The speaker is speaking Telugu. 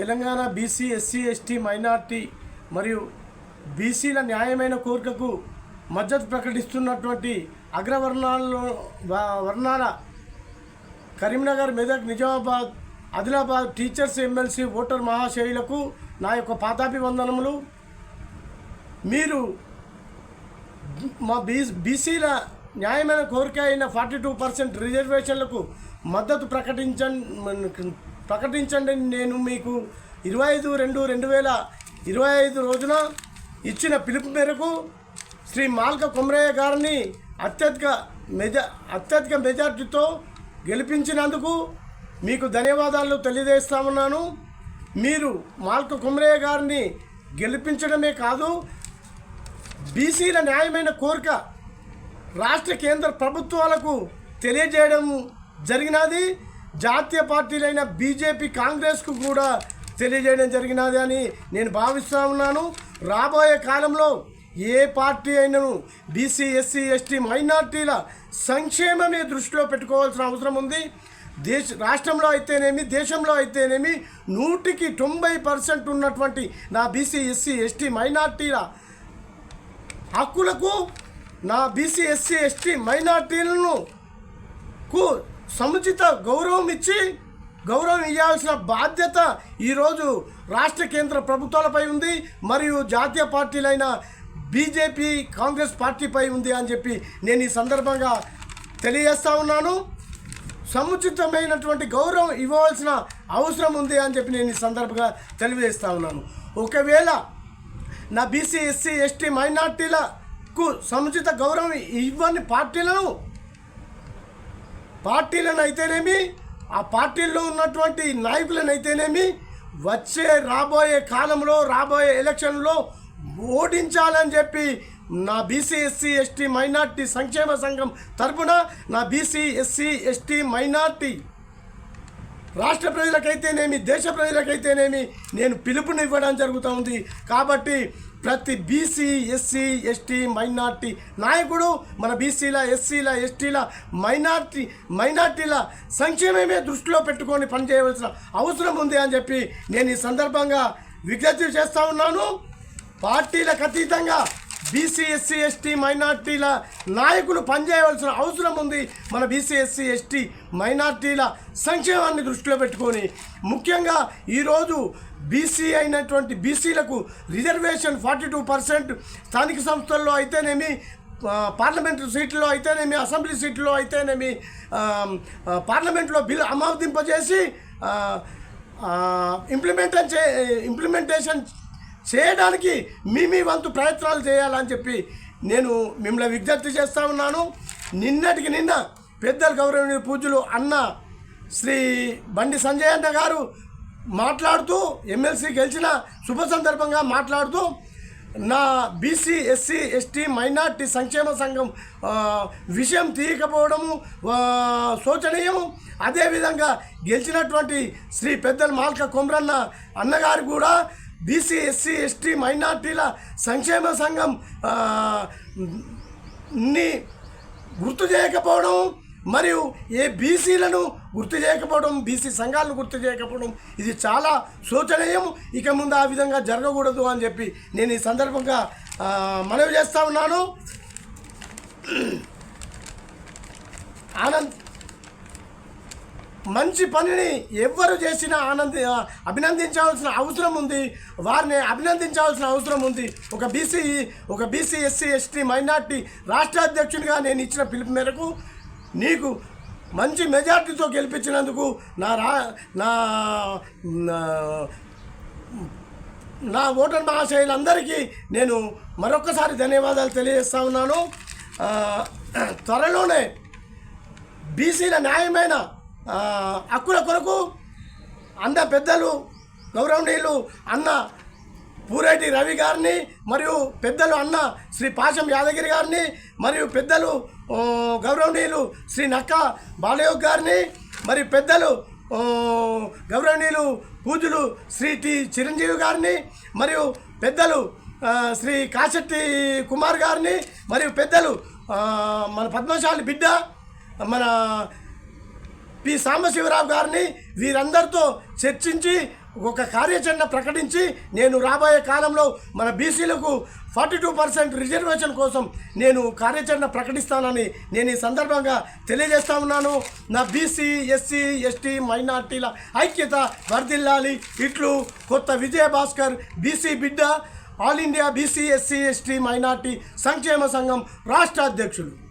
Telangana BC SC ST minority మరియు బీసీల న్యాయమైన కోరికకు మద్దతు ప్రకటిస్తున్నటువంటి అగ్రవర్ణాలలో వర్ణాల Karimnagar Medak Nizamabad Adilabad teachers MLC voter మహాశయులకు నా యొక్క పాతాభివందనములు మీరు మా బీ బీసీల న్యాయమైన కోరిక అయిన ఫార్టీ టూ పర్సెంట్ రిజర్వేషన్లకు మద్దతు ప్రకటించ ప్రకటించండి. నేను మీకు ఇరవై ఐదు రెండు రెండు వేల ఇరవై ఐదు రోజున ఇచ్చిన పిలుపు మేరకు శ్రీ మాల్క కొమరయ్య గారిని అత్యధిక మెజా అత్యధిక మెజార్టీతో గెలిపించినందుకు మీకు ధన్యవాదాలు తెలియజేస్తామన్నాను. మీరు మాల్క కొమరయ్య గారిని గెలిపించడమే కాదు బీసీల న్యాయమైన కోరిక రాష్ట్ర కేంద్ర ప్రభుత్వాలకు తెలియజేయడం జరిగినది. జాతీయ పార్టీలైన బీజేపీ కాంగ్రెస్కు కూడా తెలియజేయడం జరిగినది అని నేను భావిస్తూ ఉన్నాను. రాబోయే కాలంలో ఏ పార్టీ అయినను బీసీ ఎస్సీ ఎస్టీ మైనార్టీల సంక్షేమమే దృష్టిలో పెట్టుకోవాల్సిన అవసరం ఉంది. దేశ రాష్ట్రంలో అయితేనేమి దేశంలో అయితేనేమి నూటికి తొంభై పర్సెంట్ ఉన్నటువంటి నా బీసీ ఎస్సీ ఎస్టీ మైనార్టీల హక్కులకు నా బీసీ ఎస్సీ ఎస్టీ మైనార్టీలను కు సముచిత గౌరవం ఇచ్చి గౌరవం ఇవ్వాల్సిన బాధ్యత ఈరోజు రాష్ట్ర కేంద్ర ప్రభుత్వాలపై ఉంది మరియు జాతీయ పార్టీలైన బీజేపీ కాంగ్రెస్ పార్టీపై ఉంది అని చెప్పి నేను ఈ సందర్భంగా తెలియజేస్తా ఉన్నాను. సముచితమైనటువంటి గౌరవం ఇవ్వవలసిన అవసరం ఉంది అని చెప్పి నేను ఈ సందర్భంగా తెలియజేస్తా ఉన్నాను. ఒకవేళ నా బీసీ ఎస్సీ ఎస్టీ మైనార్టీలకు సముచిత గౌరవం ఇవ్వని పార్టీలను పార్టీలను అయితేనేమి ఆ పార్టీల్లో ఉన్నటువంటి నాయకులను అయితేనేమి వచ్చే రాబోయే కాలంలో రాబోయే ఎలక్షన్లో ఓడించాలని చెప్పి నా బీసీ ఎస్సీ ఎస్టీ మైనార్టీ సంక్షేమ సంఘం తరపున నా బీసీ ఎస్సీ ఎస్టీ మైనార్టీ రాష్ట్ర ప్రజలకైతేనేమి దేశ ప్రజలకైతేనేమి నేను పిలుపునివ్వడం జరుగుతూ ఉంది. కాబట్టి ప్రతి బీసీ ఎస్సీ ఎస్టీ మైనార్టీ నాయకుడు మన బీసీల ఎస్సీల ఎస్టీల మైనార్టీ మైనార్టీల సంక్షేమమే దృష్టిలో పెట్టుకొని పనిచేయవలసిన అవసరం ఉంది అని చెప్పి నేను ఈ సందర్భంగా విజ్ఞప్తి చేస్తూ ఉన్నాను. పార్టీలకు అతీతంగా బీసీ ఎస్సీ ఎస్టీ మైనార్టీల నాయకులు పనిచేయవలసిన అవసరం ఉంది. మన బీసీ ఎస్సీ ఎస్టీ మైనార్టీల సంక్షేమాన్ని దృష్టిలో పెట్టుకొని ముఖ్యంగా ఈరోజు బీసీ అయినటువంటి బీసీలకు రిజర్వేషన్ ఫార్టీ టూ పర్సెంట్ స్థానిక సంస్థల్లో అయితేనేమి పార్లమెంటు సీట్లో అయితేనేమి అసెంబ్లీ సీట్లో అయితేనేమి పార్లమెంట్లో బిల్ ఆమోదింపజేసి ఆ, ఇంప్లిమెంటేషన్ చే ఇంప్లిమెంటేషన్ చేయడానికి మీ మీ వంతు ప్రయత్నాలు చేయాలని చెప్పి నేను మిమ్మల్ని విజ్ఞప్తి చేస్తా ఉన్నాను. నిన్నటికి నిన్న పెద్దల గౌరవనీయ పూజలు అన్న శ్రీ బండి సంజయ్ అన్న గారు మాట్లాడుతూ ఎమ్మెల్సీ గెలిచిన శుభ సందర్భంగా మాట్లాడుతూ నా బీసీ ఎస్సీ ఎస్టీ మైనార్టీ సంక్షేమ సంఘం విషయం తీయకపోవడము శోచనీయము అదేవిధంగా గెలిచినటువంటి శ్రీ పెద్దల మాల్క కొమరన్న అన్నగారు కూడా బీసీ ఎస్సీ ఎస్టీ మైనార్టీల సంక్షేమ సంఘం ని గుర్తు చేయకపోవడం మరియు ఏ బీసీలను గుర్తు చేయకపోవడం బీసీ సంఘాలను గుర్తు చేయకపోవడం ఇది చాలా శోచనీయం. ఇక ముందు ఆ విధంగా జరగకూడదు అని చెప్పి నేను ఈ సందర్భంగా మనవి చేస్తా ఉన్నాను. ఆనంద్ మంచి పనిని ఎవ్వరు చేసినా ఆనంది అభినందించాల్సిన అవసరం ఉంది. వారిని అభినందించాల్సిన అవసరం ఉంది. ఒక బీసీ ఒక బీసీ ఎస్సీ ఎస్టీ మైనార్టీ రాష్ట్ర అధ్యక్షునిగా నేను ఇచ్చిన పిలుపు మేరకు నీకు మంచి మెజార్టీతో గెలిపించినందుకు నా రా నా నా- ఓటర్ మహాశయులందరికీ నేను మరొకసారి ధన్యవాదాలు తెలియజేస్తా ఉన్నాను. త్వరలోనే బీసీల న్యాయమైన హక్కుల కొరకు అంద పెద్దలు గౌరవనీయులు అన్న పూరేటి రవి గారిని మరియు పెద్దలు అన్న శ్రీ పాశం యాదగిరి గారిని మరియు పెద్దలు గౌరవనీయులు శ్రీ నక్క బాలయోగ్ గారిని మరియు పెద్దలు గౌరవనీయులు పూజలు శ్రీ టి చిరంజీవి గారిని మరియు పెద్దలు శ్రీ కాశెట్టి కుమార్ గారిని మరియు పెద్దలు మన పద్మశాలి బిడ్డ మన పి సాంబశివరావు గారిని వీరందరితో చర్చించి ఒక కార్యాచరణ ప్రకటించి నేను రాబోయే కాలంలో మన బీసీలకు ఫార్టీ టూ పర్సెంట్ రిజర్వేషన్ కోసం నేను కార్యాచరణ ప్రకటిస్తానని నేను ఈ సందర్భంగా తెలియజేస్తా ఉన్నాను. నా బీసీ ఎస్సీ ఎస్టీ మైనార్టీల ఐక్యత వర్ధిల్లాలి. ఇట్లు కొత్త విజయ భాస్కర్ బీసీ బిడ్డ all India BC SC ST minority సంక్షేమ సంఘం రాష్ట్ర అధ్యక్షులు